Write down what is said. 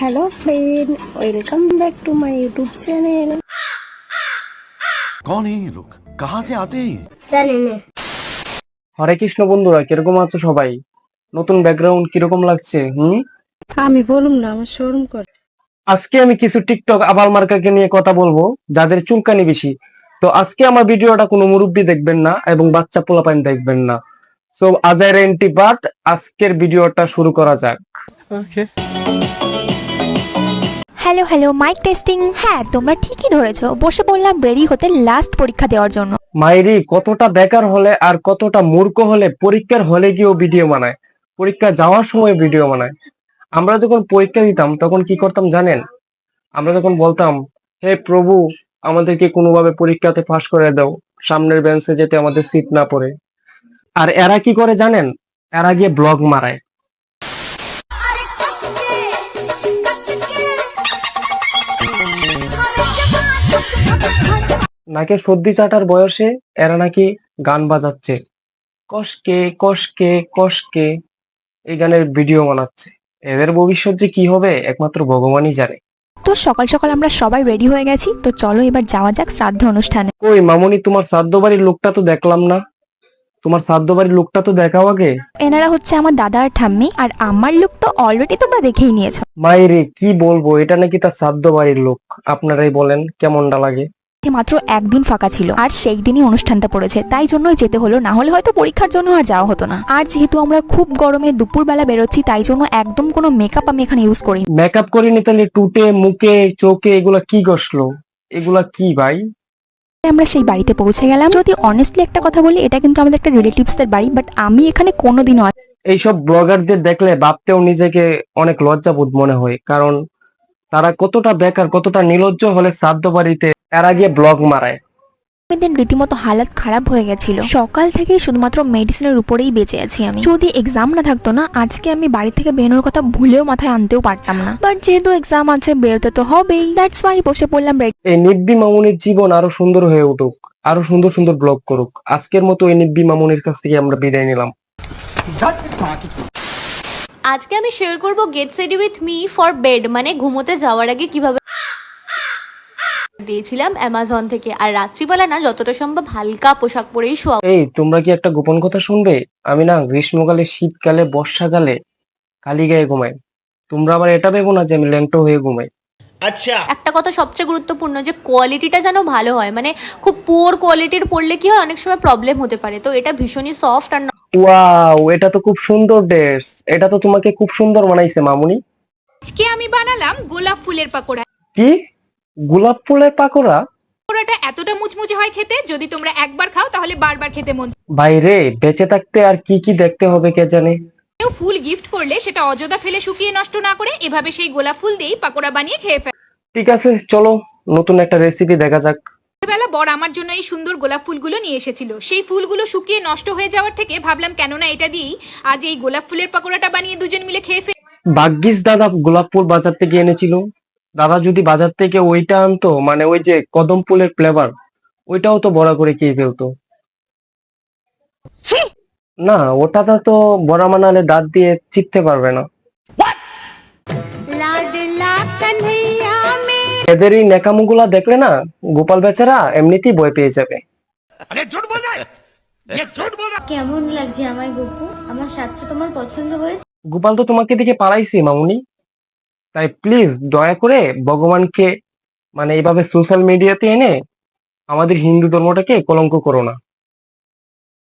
Hello friend welcome back to my YouTube channel কোন এই লোক কাহা সে আতে জানি না। আরে কৃষ্ণ বন্ধুরা কীরকম আছো সবাই? নতুন ব্যাকগ্রাউন্ড কীরকম লাগছে হুম? আমি বলুম না আমার শোরুম কর। আজকে আমি কিছু টিকটক আবাল মার্কাকে নিয়ে কথা বলব যাদের চুলকানি বেশি। তো আজকে আমার ভিডিওটা কোনো মুরব্বী দেখবেন না এবং বাচ্চা পোলাপাইন দেখবেন না। সো আজাইর বাদ আজকের ভিডিওটা শুরু করা যাক। Okay hello hello mike testing হ্যাঁ তোমরা ঠিকই ধরেছো। বসে বললাম রেডি হতে লাস্ট পরীক্ষা দেওয়ার জন্য। মাইরি, কতটা বেকার হলে আর কতটা মূর্খ হলে পরীক্ষার হলে গিয়েও ভিডিও বানায়। পরীক্ষা যাওয়ার সময় ভিডিও বানায়। আমরা যখন পরীক্ষা দিতাম, তখন কি করতাম জানেন? আমরা যখন বলতাম, হে প্রভু, আমাদেরকে কোনোভাবে পরীক্ষাতে পাশ করে দাও। সামনের বেঞ্চে যেতে আমাদের সিট না পড়ে। আর এরা কি করে জানেন? এরা গিয়ে ব্লগ মারায়। নাকি সর্দি চাটার বয়সে এরা নাকি গান বাজাচ্ছে? কষকে কষকে কষকে এই গানের ভিডিও বানাচ্ছে। এদের ভবিষ্যৎ যে কি হবে একমাত্র ভগবানই জানে। তো সকাল সকাল আমরা সবাই রেডি হয়ে গেছি তো চলো এবার যাওয়া যাক শ্রাদ্ধ অনুষ্ঠানে। কই মামুনি তোমার শ্রাদ্ধ বাড়ির লোকটা তো দেখলাম না। তোমার শ্রাদ্ধ বাড়ির লোকটা তো দেখাও আগে। এনারা হচ্ছে আমার দাদা আর ঠাম্মি আর আমার লোক তো অলরেডি তোমরা দেখেই নিয়েছো। মাইরে কি বলব? এটা নাকি তার শ্রাদ্ধ বাড়ির লোক। আপনারাই বলেন কেমনটা লাগে? মাত্র একদিন ফাঁকা ছিল। আর সেই দিনই অনুষ্ঠানটা পড়েছে। তাই জন্যই যেতে হলো না হলে হয়তো পরীক্ষার জন্য আর যাওয়া হতো না। আর যেহেতু আমরা খুব গরমে দুপুরবেলা বেরোচ্ছি তাই জন্য একদম কোনো মেকআপ আমি এখানে ইউজ করি মেকআপ করিনি তাহলে টুটে মুখে চোখে এগুলা কি গসলো এগুলা কি ভাই? আমরা সেই বাড়িতে পৌঁছে গেলাম। যদি অনেস্টলি একটা কথা বলি এটা কিন্তু আমাদের একটা রিলেটিভস এর বাড়ি বাট আমি এখানে কোনোদিনও এইসব ব্লগারদের দেখলে ভাবতেও নিজেকে অনেক লজ্জাবোধ মনে হয়। কারণ তারা কতটা বেকার কতটা নির্লজ্জ হলে শ্রাদ্ধ বাড়িতে এরা গিয়ে ব্লগ মারায়। দিন রীতিমতো হালাত খারাপ হয়ে গেছিল। সকাল থেকে শুধুমাত্র মেডিসিনের উপরেই বেঁচে আছি আমি। যদি এক্সাম না থাকতো না আজকে আমি বাড়ি থেকে বেরোনোর কথা ভুলেও মাথায় আনতেও পারতাম না। বাট যেহেতু এক্সাম আছে বেরোতে তো হবেই। দ্যাটস ওয়াই বসে পড়লাম এই নিব্বি মামুনির জীবন আরও সুন্দর হয়ে উঠুক আরও সুন্দর সুন্দর ব্লগ করুক। আজকের মতো এই নিব্বি মামুনির কাছ থেকে আমরা বিদায় নিলাম। আজকে আমি শেয়ার করব get ready with me for bed মানে ঘুমোতে যাওয়ার আগে কীভাবে দিয়েছিলাম অ্যামাজন থেকে। আর রাত্রিবেলা না যতটা সম্ভব হালকা পোশাক পরেই শোয়া। এই তোমরা কি একটা গোপন কথা শুনবে? আমি না গ্রীষ্মকালে শীতকালে বর্ষাকালে খালি গায়ে ঘুমাই। তোমরা আবার এটা ভেবো না যে আমি ল্যাংটো হয়ে ঘুমাই। আচ্ছা। একটা কথা সবচেয়ে গুরুত্বপূর্ণ যে কোয়ালিটিটা যেন ভালো হয়। মানে খুব পুয়ার কোয়ালিটির পড়লে কি হয় অনেক সময় প্রবলেম হতে পারে। তো এটা ভীষণই সফট আর ওয়াও এটা তো খুব সুন্দর ড্রেস এটা তো তোমাকে খুব সুন্দর বানাইছে মামুনি। আজকে আমি বানালাম গোলাপ ফুলের পাকোড়া। কি? গোলাপ ফুলের পাকোড়া? পাকোড়াটা এতটা মুচমুচে হয় খেতে যদি তোমরা একবার খাও তাহলে বারবার খেতে মন বাইরে বেঁচে থাকতে আর কি কি দেখতে হবে কে জানে? কেউ ফুল গিফট করলে সেটা অযথা ফেলে শুকিয়ে নষ্ট না করে এভাবে সেই গোলাপ ফুল দিয়েই পাকোড়া বানিয়ে খেয়ে ফেলে। ঠিক আছে চলো নতুন একটা রেসিপি দেখা যাক। বেলা বর আমার জন্য এই সুন্দর গোলাপ ফুলগুলো নিয়ে এসেছিল। সেই ফুলগুলো শুকিয়ে নষ্ট হয়ে যাওয়ার থেকে ভাবলাম কেননা এটা দিয়েই আজ এই গোলাপ ফুলের পাকোড়াটা বানিয়ে দুজন মিলে খেয়ে ফেলি ভাগ্যিস দাদা গোলাপ ফুল বাজার থেকে এনেছিল। দাদা যদি বাজার থেকে ওইটা আনতো মানে ওই যে কদম ফুলের ফ্লেভার ওইটাও তো বড়া করে খেয়ে ফেলতো। না ওটাতে তো বড়া মানালে দাঁত দিয়ে চিপতে পারবে না। এদের এই নেকামুগুলা দেখলে না গোপাল বেচারা এমনিতেই ভয় পেয়ে যাবে। কেমন লাগছে আমার গপু? আমার সাজটা তোমার পছন্দ হয়েছে। গোপাল তো তোমাকে দিকে পালাইছি মামুনি। তাই প্লিজ দয়া করে ভগবানকে মানে এইভাবে সোশ্যাল মিডিয়াতে এনে আমাদের হিন্দু ধর্মটাকে কলঙ্ক করো না।